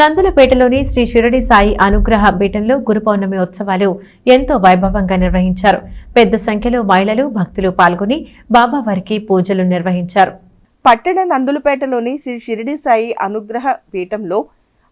నందులపేటలోని శ్రీ షిరడి సాయి అనుగ్రహ పీఠంలో గురు పౌర్ణమి ఉత్సవాలు ఎంతో వైభవంగా నిర్వహించారు. పెద్ద సంఖ్యలో మహిళలు భక్తులు పాల్గొని బాబావారికి పూజలు నిర్వహించారు. పట్టణ నందులపేటలోని శ్రీ షిరిడి సాయి అనుగ్రహ పీఠంలో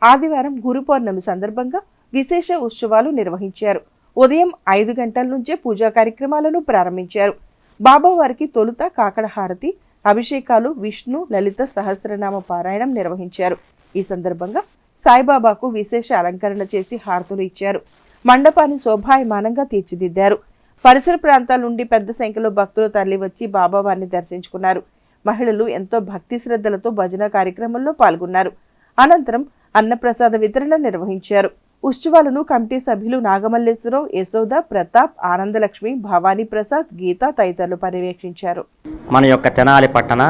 ఆదివారం గురు పౌర్ణమి సందర్భంగా విశేష ఉత్సవాలు నిర్వహించారు. ఉదయం ఐదు గంటల నుంచే పూజా కార్యక్రమాలను ప్రారంభించారు. బాబావారికి తొలుత కాకడ హారతి అభిషేకాలు విష్ణు లలిత సహస్రనామ పారాయణం నిర్వహించారు. ఈ సందర్భంగా సాయిబాబాకు విశేష అలంకరణ చేసి హారతులు ఇచ్చారు. మండపాన్ని శోభాయమానంగా తీర్చిదిద్దారు. పరిసర ప్రాంతాల నుండి పెద్ద సంఖ్యలో భక్తులు తరలివచ్చి బాబావారిని దర్శించుకున్నారు. మహిళలు ఎంతో భక్తి శ్రద్ధలతో భజన కార్యక్రమంలో పాల్గొన్నారు. అనంతరం అన్నప్రసాద వితరణ నిర్వహించారు. ఉత్సవాలను కమిటీ సభ్యులు నాగమల్లేశ్వరరావు యశోద ప్రతాప్ ఆనందలక్ష్మి భవానీ ప్రసాద్ గీత తదితరులు పర్యవేక్షించారు. మన యొక్క తెనాలి పట్టణ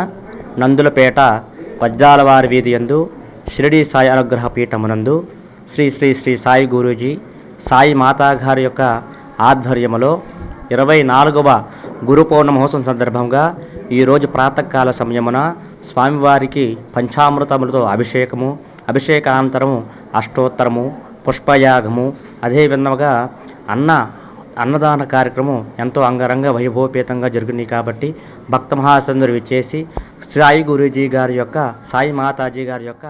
నందులపేట వజ్రాలవారి వీధి యందు షిరిడి సాయి అనుగ్రహ పీఠమునందు శ్రీ శ్రీ శ్రీ సాయి గురూజీ సాయి మాతాగారి యొక్క ఆధ్వర్యములో ఇరవై నాలుగవ గురు పౌర్ణమహోత్సవం సందర్భంగా ఈరోజు ప్రాతకాల సమయమున స్వామివారికి పంచామృతములతో అభిషేకము అభిషేకానంతరము అష్టోత్తరము పుష్పయాగము అదేవిధంగా అన్న అన్నదాన కార్యక్రమం ఎంతో అంగరంగ వైభవపేతంగా జరిగింది కాబట్టి భక్త మహాసందరు విచ్చేసి సాయి గురూజీ గారి యొక్క సాయి మాతాజీ గారి యొక్క